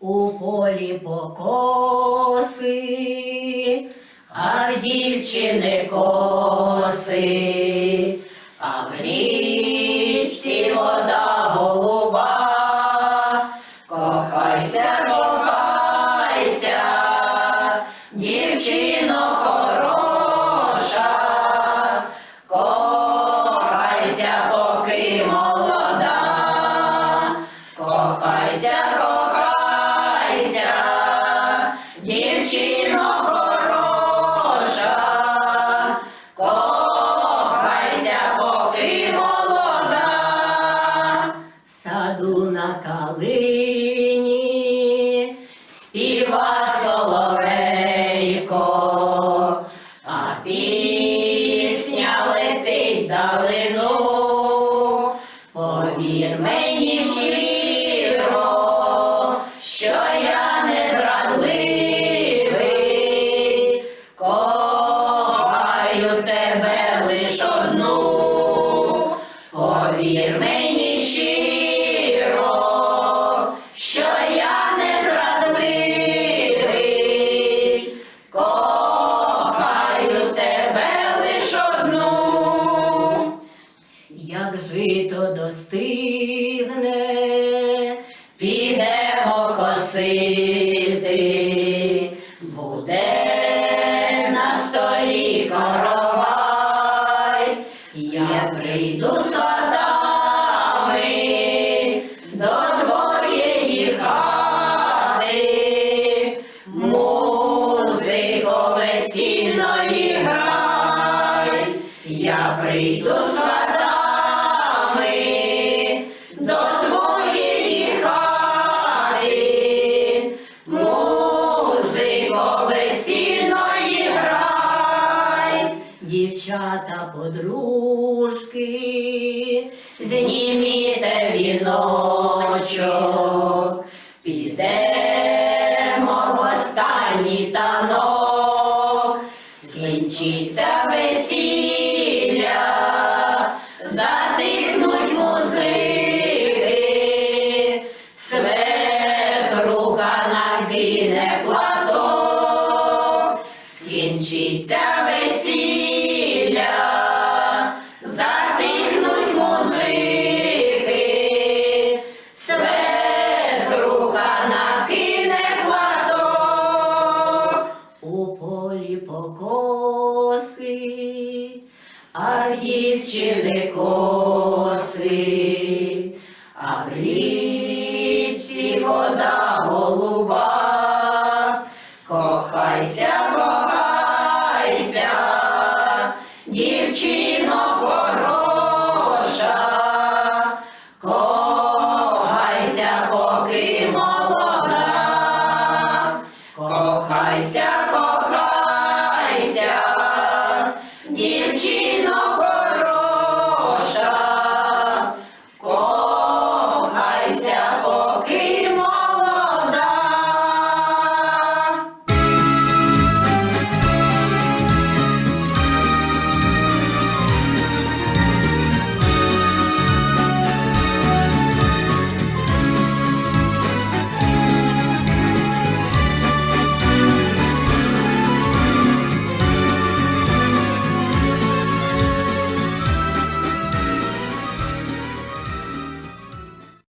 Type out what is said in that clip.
у полі покоси, а в дівчини коси, дівчино хороша, кохайся, поки молода. В саду на калині співа соловейко, а пісня летить вдалину. Повір мені щиро, що я не зрадливий, кохаю тебе лиш одну. Як жито достигне, підемо косити, буде на столі коровай, я прийду з ватами до твоєї хати, музико весільної грай, дівчата подружки, зніміте віночок, підемо в останній танок, скінчиться весілля, скінчиться весілля, затихнуть музики, свекруха накине платок, у полі покоси, а в дівчини коси, а в річці